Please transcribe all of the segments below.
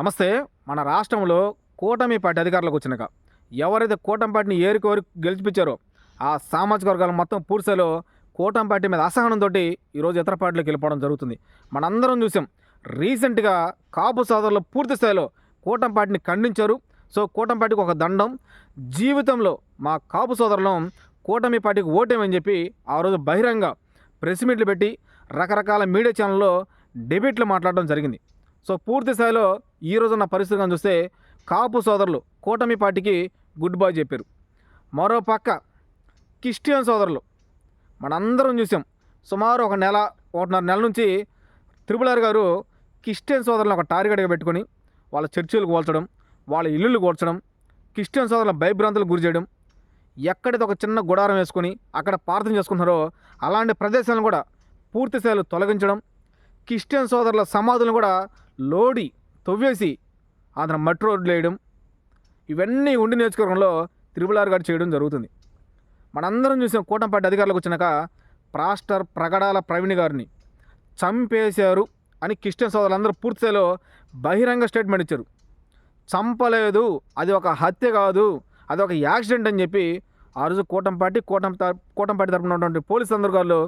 నమస్తే మన రాష్ట్రంలో కూటమి పార్టీ అధికారులకు వచ్చినాక. ఎవరైతే కూటమి పార్టీని ఏరికోరి గెలిచిపించారో ఆ సామాజిక వర్గాలు మొత్తం పూర్తిలో కూటమి పార్టీ మీద అసహనంతో ఈరోజు ఇతర పార్టీలకు వెళ్ళిపోవడం జరుగుతుంది. మనందరం చూసాం రీసెంట్గా కాపు సోదరులు పూర్తి స్థాయిలో కూటమి పార్టీని ఖండించారు. సో కూటమి పార్టీకి ఒక దండం జీవితంలో మా కాపు సోదరులం కూటమి పార్టీకి ఓటేమని చెప్పి ఆ రోజు బహిరంగ ప్రెస్ మీట్లు పెట్టి రకరకాల మీడియా ఛానల్లో డెబిట్లు మాట్లాడడం జరిగింది. సో పూర్తి స్థాయిలో ఈ రోజున్న పరిస్థితిగా చూస్తే కాపు సోదరులు కూటమి పార్టీకి గుడ్ బై చెప్పారు. మరో పక్క క్రిస్టియన్ సోదరులు మనందరం చూసాం. సుమారు ఒక నెల ఒకటిన్నర నెల నుంచి త్రిపులార్ గారు క్రిస్టియన్ సోదరులను ఒక టార్గెట్గా పెట్టుకొని వాళ్ళ చర్చిలు కోల్చడం వాళ్ళ ఇల్లులు కూర్చడం క్రిస్టియన్ సోదరుల భయభ్రాంతులకు గురి చేయడం ఎక్కడైతే ఒక చిన్న గుడారం వేసుకొని అక్కడ ప్రార్థన చేసుకుంటున్నారో అలాంటి ప్రదేశాలను కూడా పూర్తి స్థాయిలో తొలగించడం క్రిస్టియన్ సోదరుల సమాధులను కూడా లోడి తవ్వేసి అతను మట్టి రోడ్లు వేయడం ఇవన్నీ ఉండి నేర్చుకోవడంలో త్రిపులార్ గారు చేయడం జరుగుతుంది. మనందరం చూసాం కూటంపాటి అధికారులకు వచ్చినాక ప్రాస్టర్ ప్రగడాల ప్రవీణ్ గారిని చంపేశారు అని క్రిస్టియన్ సోదరులందరూ పూర్తిస్థాయిలో బహిరంగ స్టేట్మెంట్ ఇచ్చారు. చంపలేదు అది ఒక హత్య కాదు అది ఒక యాక్సిడెంట్ అని చెప్పి ఆ రోజు కూటంపాటి కూటం కూటంపాటి తరపున ఉన్నటువంటి పోలీసు అధికారులు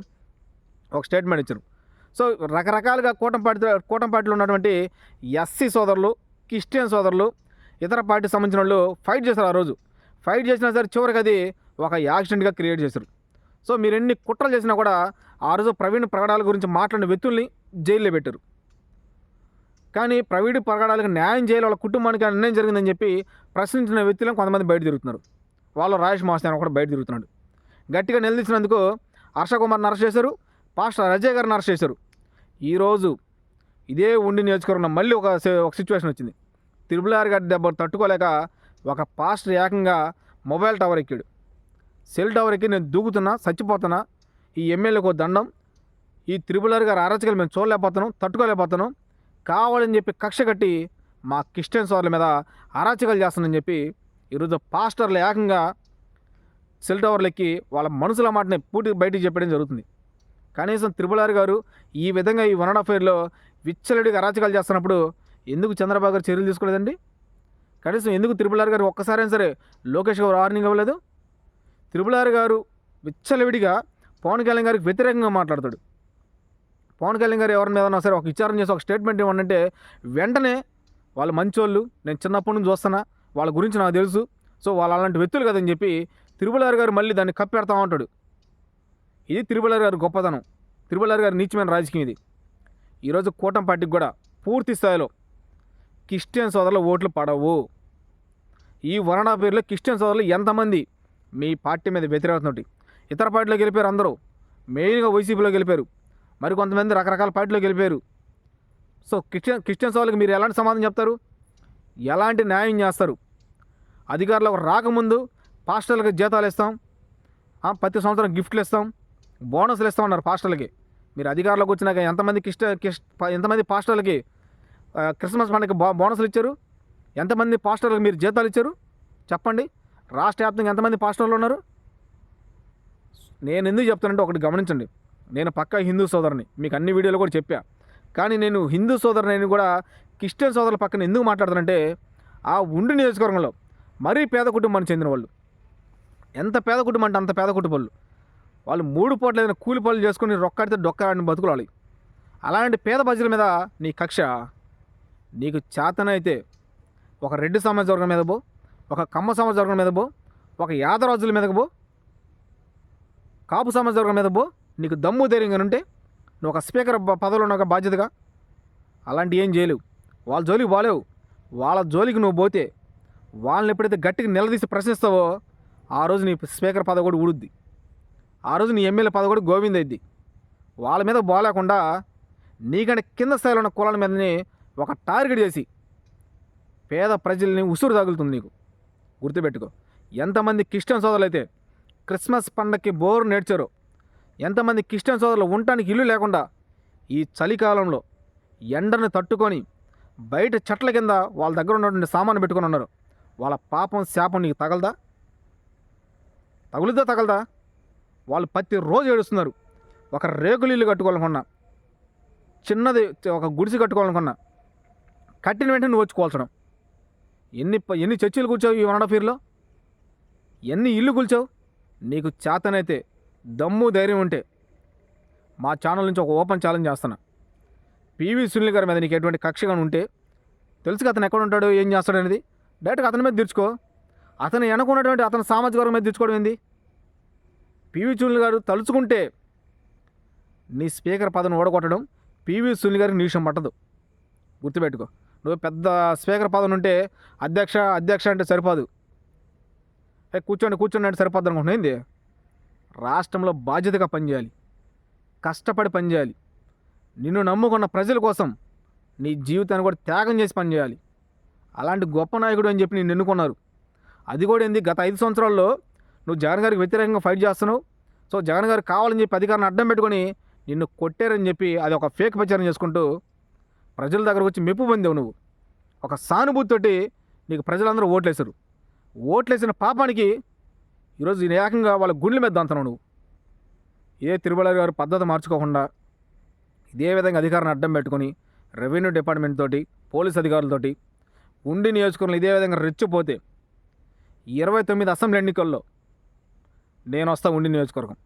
ఒక స్టేట్మెంట్ ఇచ్చారు. సో రకరకాలుగా కూటంపాటి కూటంపాటిలో ఉన్నటువంటి ఎస్సీ సోదరులు క్రిస్టియన్ సోదరులు ఇతర పార్టీకి సంబంధించిన వాళ్ళు ఫైట్ చేశారు ఆ రోజు. ఫైట్ చేసినా సరే చివరికి అది ఒక యాక్సిడెంట్గా క్రియేట్ చేశారు. సో మీరు ఎన్ని కుట్రలు చేసినా కూడా ఆ రోజు ప్రవీణ్ ప్రగడాల గురించి మాట్లాడిన వ్యక్తుల్ని జైల్లో పెట్టారు. కానీ ప్రవీణ్ ప్రగడాలకు న్యాయం చేయాలి వాళ్ళ కుటుంబానికి అన్యాయం జరిగిందని చెప్పి ప్రశ్నించిన వ్యక్తులను కొంతమంది బయట తిరుగుతున్నారు. వాళ్ళు రాజేష్ మాస్టర్ కూడా బయట తిరుగుతున్నాడు. గట్టిగా నిలదీసినందుకు హర్ష కుమార్ని అరెస్ట్ చేశారు. పాస్టర్ అజయ్ గారిని అరెస్ట్ చేశారు. ఈరోజు ఇదే ఉండి నియోజకవర్గం మళ్ళీ ఒక ఒక సిచ్యువేషన్ వచ్చింది. తిరుమలారి గారి దెబ్బ తట్టుకోలేక ఒక పాస్టర్ ఏకంగా మొబైల్ టవర్ ఎక్కాడు. సెల్ టవర్ ఎక్కి నేను దూకుతున్నా చచ్చిపోతున్నా ఈ ఎమ్మెల్యేకు ఒక దండం ఈ త్రిపులారి గారి అరచకలు మేము చూడలేకపోతున్నాం తట్టుకోలేకపోతున్నాం కావాలని చెప్పి కక్ష కట్టి మా క్రిస్టియన్ సోదరుల మీద అరాచకాలు చేస్తానని చెప్పి ఈరోజు పాస్టర్లు ఏకంగా సెల్ టవర్లు ఎక్కి వాళ్ళ మనసుల మాటని పూర్తి బయటికి చెప్పడం జరుగుతుంది. కనీసం త్రిపులారి గారు ఈ విధంగా ఈ వన్ అండ్ హాఫ్ ఇయర్లో అరాచకాలు చేస్తున్నప్పుడు ఎందుకు చంద్రబాబు గారు చర్యలు తీసుకోలేదండి? కనీసం ఎందుకు త్రిపులారి గారు ఒక్కసారైనా సరే లోకేష్ గారు వార్నింగ్ ఇవ్వలేదు? త్రిపులారి గారు విచ్చలవిడిగా పవన్ కళ్యాణ్ గారికి వ్యతిరేకంగా మాట్లాడతాడు. పవన్ కళ్యాణ్ గారు ఎవరి మీద సరే ఒక విచారం చేసి ఒక స్టేట్మెంట్ ఇవ్వండి వెంటనే వాళ్ళు మంచోళ్ళు నేను చిన్నప్పటి నుంచి చూస్తున్నా వాళ్ళ గురించి నాకు తెలుసు. సో వాళ్ళు అలాంటి వ్యక్తులు కదని చెప్పి తిరుమలారి గారు మళ్ళీ దాన్ని కప్పెడతా ఉంటాడు ఇది తిరుమలారి గారి గొప్పతనం. తిరుమలారి గారి నీచమైన రాజకీయం ఇది. ఈరోజు కూటమి పార్టీకి కూడా పూర్తి స్థాయిలో క్రిస్టియన్ సోదరుల ఓట్లు పడవు. ఈ వరణా పేరులో క్రిస్టియన్ సోదరులు ఎంతమంది మీ పార్టీ మీద వ్యతిరేకతోటి ఇతర పార్టీలో గెలిపారు అందరూ. మెయిన్గా వైసీపీలో గెలిపారు. మరి కొంతమంది రకరకాల పార్టీలో గెలిపారు. సో క్రిస్టియన్ క్రిస్టియన్ సోదరులకు మీరు ఎలాంటి సమాధానం చెప్తారు? ఎలాంటి న్యాయం చేస్తారు? అధికారులకు రాకముందు పాస్టర్లకు జీతాలు ఇస్తాం. ప్రతి సంవత్సరం గిఫ్ట్లు ఇస్తాం. బోనస్లు ఇస్తామన్నారు పాస్టర్లకి. మీరు అధికారంలోకి వచ్చినాక ఎంతమంది క్రిస్ట ఎంతమంది పాస్టర్లకి క్రిస్మస్ పండుగకి బో బోనస్లు ఇచ్చారు? ఎంతమంది పాస్టర్లకు మీరు జీతాలు ఇచ్చారు? చెప్పండి. రాష్ట్ర వ్యాప్తంగా ఎంతమంది పాస్టర్లు ఉన్నారు? నేను ఎందుకు చెప్తానంటే ఒకటి గమనించండి. నేను పక్కా హిందూ సోదరుని మీకు అన్ని వీడియోలు కూడా చెప్పా. కానీ నేను హిందూ సోదరుని కూడా క్రిస్టియన్ సోదరుల పక్కన ఎందుకు మాట్లాడుతానంటే ఆ ఉండి నియోజకవర్గంలో మరీ పేద కుటుంబానికి చెందిన వాళ్ళు. ఎంత పేద కుటుంబం అంటే అంత పేద కుటుంబాలు వాళ్ళు మూడు పూట్ల ఏదైనా కూలి పనులు చేసుకుని రొక్కడితే డొక్కరాడిని బతుకులాలి. అలాంటి పేద ప్రజల మీద నీ కక్ష. నీకు చేతనైతే ఒక రెడ్డి సమాజ వర్గం మీద పో ఒక కమ్మ సమాజ వర్గం మీద పో ఒక యాదరాజుల మీదకు పో కాపు సమాజ వర్గం మీద పో నీకు దమ్ము ధైర్యంగా ఉంటే నువ్వు ఒక స్పీకర్ పదవిలో ఉన్న ఒక బాధ్యతగా. అలాంటి ఏం చేయలేవు. వాళ్ళ జోలికి పోలేవు. వాళ్ళ జోలికి నువ్వు పోతే వాళ్ళని ఎప్పుడైతే గట్టిగా నిలదీసి ప్రశ్నిస్తావో ఆ రోజు నీ స్పీకర్ పదవి కూడా ఊడుద్ది. ఆ రోజు నీ ఎమ్మెల్యే పదవి కూడా అయింది. వాళ్ళ మీద పోలేకుండా నీకంటే కింద స్థాయిలో ఉన్న కులాల మీదని ఒక టార్గెట్ చేసి పేద ప్రజల్ని ఉసురు తగులుతుంది నీకు. గుర్తుపెట్టుకో. ఎంతమంది క్రిస్టియన్ సోదరులు అయితే క్రిస్మస్ పండగకి బోరు నేర్చారు ఎంతమంది క్రిస్టియన్ సోదరులు ఉండటానికి ఇల్లు లేకుండా ఈ చలికాలంలో ఎండను తట్టుకొని బయట చెట్ల కింద వాళ్ళ దగ్గర ఉన్నటువంటి సామాను పెట్టుకొని ఉన్నారు. వాళ్ళ పాపం శాపం నీకు తగలదా? తగులుద్దా తగలదా? వాళ్ళు ప్రతి రోజు ఏడుస్తున్నారు. ఒక రేకులు ఇల్లు కట్టుకోవాలనుకున్నా చిన్నది ఒక గుడిసి కట్టుకోవాలనుకున్నా కట్టిన వెంటనే నువ్వు వచ్చి కూల్చడం. ఎన్ని ఎన్ని చర్చిలు కూర్చావు ఈ వన్ అండ్ హాఫ్ ఇయర్లో? ఎన్ని ఇల్లు కూల్చావు? నీకు చేతనైతే దమ్ము ధైర్యం ఉంటే మా ఛానల్ నుంచి ఒక ఓపెన్ ఛాలెంజ్ చేస్తున్నా. పివి సునీల్ గారి మీద నీకు ఎటువంటి కక్షగా ఉంటే తెలుసుగా అతను ఎక్కడ ఉంటాడో ఏం చేస్తాడనేది డైరెక్ట్గా అతని మీద తెచ్చుకో అతను వెనకున్నటువంటి అతని సామాజిక వర్గం మీద తెచ్చుకోవడం ఏంది? పివి సునీల్ గారు తలుచుకుంటే నీ స్పీకర్ పదవిని ఓడగొట్టడం పివి సునీల్ గారికి నిమిషం పట్టదు. గుర్తుపెట్టుకో. నువ్వు పెద్ద స్పీకర్ పదవి ఉంటే అధ్యక్ష అధ్యక్ష అంటే సరిపోదు. కూర్చోండి కూర్చోండి అంటే సరిపోద్ది అనుకుంటున్నా ఏంది? రాష్ట్రంలో బాధ్యతగా పనిచేయాలి. కష్టపడి పనిచేయాలి. నిన్ను నమ్ముకున్న ప్రజల కోసం నీ జీవితాన్ని కూడా త్యాగం చేసి పనిచేయాలి. అలాంటి గొప్ప నాయకుడు అని చెప్పి నేను ఎన్నుకున్నారు. అది కూడా ఏంది? గత ఐదు సంవత్సరాల్లో నువ్వు జగన్ గారికి వ్యతిరేకంగా ఫైట్ చేస్తున్నావు. సో జగన్ గారు కావాలని చెప్పి అధికారాన్ని అడ్డం పెట్టుకొని నిన్ను కొట్టారని చెప్పి అది ఒక ఫేక్ ప్రచారం చేసుకుంటూ ప్రజల దగ్గరకు వచ్చి మెప్పు పొందావు నువ్వు. ఒక సానుభూతితోటి నీకు ప్రజలందరూ ఓట్లేశారు. ఓట్లేసిన పాపానికి ఈరోజు ఈ ఏకంగా వాళ్ళ గుండెల మీద దాంతున్నావు నువ్వు. ఏ తిరుమల గారు పద్ధతి మార్చుకోకుండా ఇదే విధంగా అధికారాన్ని అడ్డం పెట్టుకొని రెవెన్యూ డిపార్ట్మెంట్ తోటి పోలీస్ అధికారులతోటి ఉండి నియోజకవర్గంలో ఇదే విధంగా రెచ్చిపోతే ఇరవై తొమ్మిది అసెంబ్లీ ఎన్నికల్లో నేను వస్తా ఉండి నియోజకవర్గం.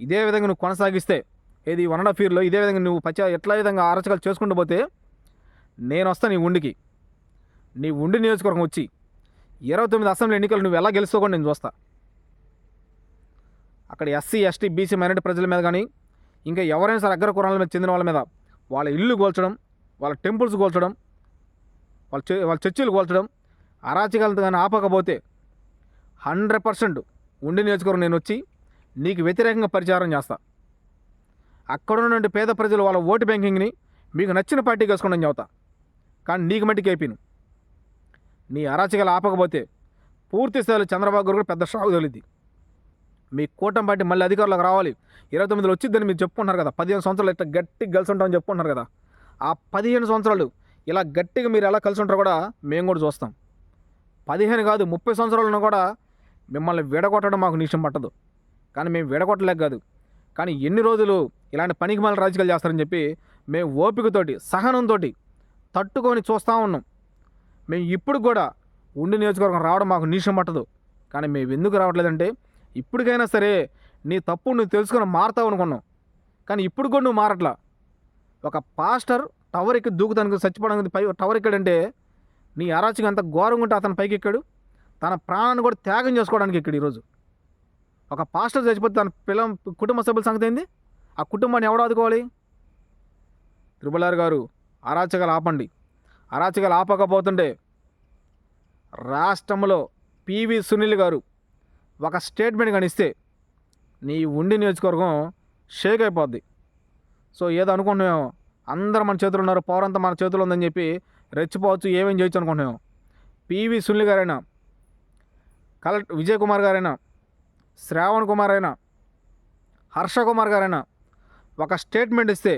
ఇదే విధంగా నువ్వు కొనసాగిస్తే ఏది వన్ అండ్ హాఫ్ ఇయర్లో ఇదే విధంగా నువ్వు పచ్చ ఎట్లా విధంగా ఆరచకాలు చేసుకుంటూ పోతే నేను వస్తా నీ ఉండికి. నీ ఉండి నియోజకవర్గం వచ్చి ఇరవై తొమ్మిది అసెంబ్లీ ఎన్నికలు నువ్వు ఎలా గెలుస్తావు నేను చూస్తా. అక్కడ ఎస్సీ ఎస్టీ బీసీ మైనార్టీ ప్రజల మీద కానీ ఇంకా ఎవరైనా సరే అగ్ర కురాల మీద చెందిన వాళ్ళ మీద వాళ్ళ ఇల్లు కోల్చడం వాళ్ళ టెంపుల్స్ కోల్చడం వాళ్ళ వాళ్ళ చర్చిలు కోల్చడం అరాచకాలతో కానీ ఆపకపోతే హండ్రెడ్ పర్సెంట్ ఉండి నియోజకవర్గం నేను వచ్చి నీకు వ్యతిరేకంగా పరిచారం చేస్తా. అక్కడ ఉన్నటువంటి పేద ప్రజలు వాళ్ళ ఓటు బ్యాంకింగ్ని మీకు నచ్చిన పార్టీకి వేసుకోండి అని చెబుతా. కానీ నీకు మట్టికి కేపీను నీ. అరాచకాలు ఆపకపోతే పూర్తి స్థాయిలో చంద్రబాబు గారు కూడా పెద్ద షాకు తగిలింది మీ కూటమి పార్టీ మళ్ళీ అధికారంలోకి రావాలి. ఇరవై తొమ్మిదిలో వచ్చిద్దని మీరు చెప్పుకుంటున్నారు కదా. పదిహేను సంవత్సరాలు ఇట్లా గట్టిగా కలిసి ఉంటామని చెప్పుకుంటున్నారు కదా. ఆ పదిహేను సంవత్సరాలు ఇలా గట్టిగా మీరు ఎలా కలిసి ఉంటారో కూడా మేము కూడా చూస్తాం. పదిహేను కాదు ముప్పై సంవత్సరాలను కూడా మిమ్మల్ని విడగొట్టడం మాకు నిమిషం పట్టదు. కానీ మేము విడగొట్టలేక కాదు. కానీ ఎన్ని రోజులు ఇలాంటి పనికి మళ్ళీ రాజకీయాలు చేస్తారని చెప్పి మేము ఓపికతోటి సహనంతో తట్టుకొని చూస్తూ ఉన్నాం. మేము ఇప్పుడు కూడా ఉండి నియోజకవర్గం రావడం మాకు నిమిషం పట్టదు. కానీ మేము ఎందుకు రావట్లేదంటే ఇప్పటికైనా సరే నీ తప్పు నువ్వు తెలుసుకొని మారుతావు అనుకున్నావు కానీ ఇప్పుడు కూడా నువ్వు మారట్లా. ఒక పాస్టర్ టవర్ ఎక్కి దూకుతానికి చచ్చిపోవడానికి పై టవర్ ఎక్కాడంటే నీ అరాచకం అంత ఘోరంగా ఉంటే అతను పైకి ఎక్కాడు తన ప్రాణాన్ని కూడా త్యాగం చేసుకోవడానికి ఇక్కడ ఈరోజు. ఒక పాస్టర్ చచ్చిపోతే తన పిల్ల కుటుంబ సభ్యుల సంగతి ఏంది? ఆ కుటుంబాన్ని ఎవడు ఆదుకోవాలి? త్రిబులార్ గారు అరాచకాలు ఆపండి. అరాచకాలు ఆపకపోతుంటే రాష్ట్రంలో పివి సునీల్ గారు ఒక స్టేట్మెంట్ కనిస్తే నీ ఉండి నియోజకవర్గం షేక్ అయిపోద్ది. సో ఏదో అనుకుంటున్నామో అందరూ మన చేతులు ఉన్నారు పవర్ అంతా మన చేతులు ఉందని చెప్పి రెచ్చిపోవచ్చు ఏమేం చేయొచ్చు అనుకుంటున్నాం పివి సునీల్ గారైనా కలెక్టర్ విజయ్ కుమార్ గారైనా శ్రావణ్ కుమార్ అయినా హర్ష కుమార్ గారైనా ఒక స్టేట్మెంట్ ఇస్తే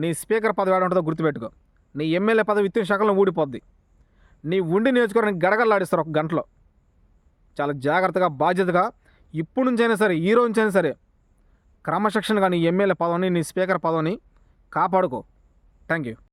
నీ స్పీకర్ పదవి ఏడ ఉంటుందో గుర్తుపెట్టుకో. నీ ఎమ్మెల్యే పదవి ఇత్తిన శాఖలో ఊడిపోద్ది. నీ ఉండి నియోజకవర్గానికి గడగడలాడిస్తారు ఒక గంటలో. చాలా జాగ్రత్తగా బాధ్యతగా ఇప్పుడు నుంచైనా సరే ఈ రోజు నుంచైనా సరే క్రమశిక్షణగా నీ ఎమ్మెల్యే పదవిని నీ స్పీకర్ పదవిని కాపాడుకో. Thank you